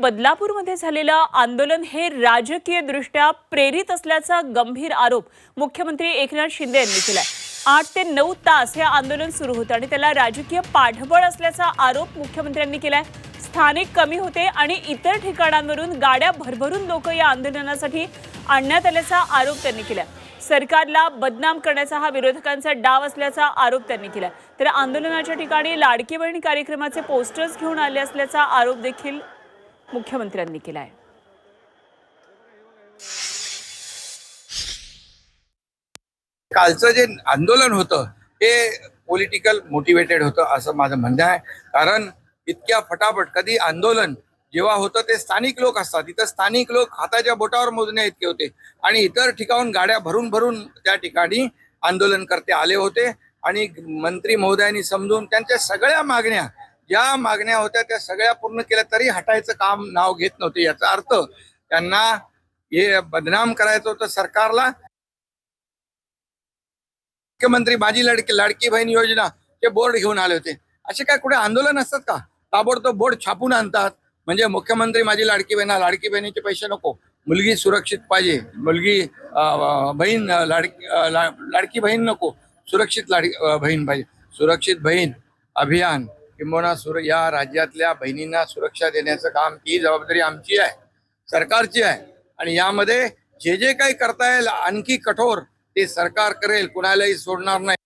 बदलापूरमध्ये झालेलं आंदोलन हे राजकीय दृष्ट्या प्रेरित असल्याचा गंभीर आरोप मुख्यमंत्री एकनाथ शिंदे यांनी केलाय. आठ ते नऊ तास हे आंदोलन सुरू होतं आणि त्याला राजकीय पाठबळ असल्याचा आरोप मुख्यमंत्र्यांनी केलाय. स्थानिक कमी होते आणि इतर ठिकाणांवरून गाड्या भरभरून लोक या आंदोलनासाठी आणण्यात आल्याचा आरोप त्यांनी केलाय. सरकारला बदनाम करण्याचा हा विरोधकांचा डाव असल्याचा आरोप त्यांनी केला तर आंदोलनाच्या ठिकाणी लाडकी बहीण कार्यक्रमाचे पोस्टर्स घेऊन आले असल्याचा आरोप देखील मुख्यमंत्र्यांनी केला आहे कालचं जे आंदोलन होतं ते पॉलिटिकल मोटिवेटेड होतं असं माझं म्हणणं आहे. कारण इतक्या फटाफट कधी आंदोलन जेव्हा होतं ते स्थानिक लोक असतात. इथं स्थानिक लोक हाताच्या बोटावर मोजण्या इतके होते. आणि इतर ठिकाणून गाड्या भरून भरून त्या ठिकाणी आंदोलन करते आले होते. आणि मंत्री महोदयांनी समजून त्यांच्या सगळ्या मागण्या ज्या मागण्या होत्या त्या सगळ्या पूर्ण केल्या तरी हटायचं काम नाव घेत नव्हते याचा अर्थ त्यांना हे बदनाम करायचं होतं सरकारला. मुख्यमंत्री माझी लडकी लाडकी बहीण योजना ते बोर्ड घेऊन आले होते. असे काय कुठे आंदोलन असतात का? ताबडतोब बोर्ड छापून आणतात. म्हणजे मुख्यमंत्री माझी लाडकी बहिणा लाडकी बहिणीचे पैसे नको. मुलगी सुरक्षित पाहिजे. मुलगी बहीण लाडकी लाडकी बहीण नको. सुरक्षित लाडकी बहीण पाहिजे. सुरक्षित बहीण अभियान. किंबहुना सुर या राज्यातल्या बहिणींना सुरक्षा देण्याचं काम ही जबाबदारी आमची आहे सरकारची आहे. आणि यामध्ये जे जे काही करता येईल आणखी कठोर ते सरकार करेल कुणालाही सोडणार नाही.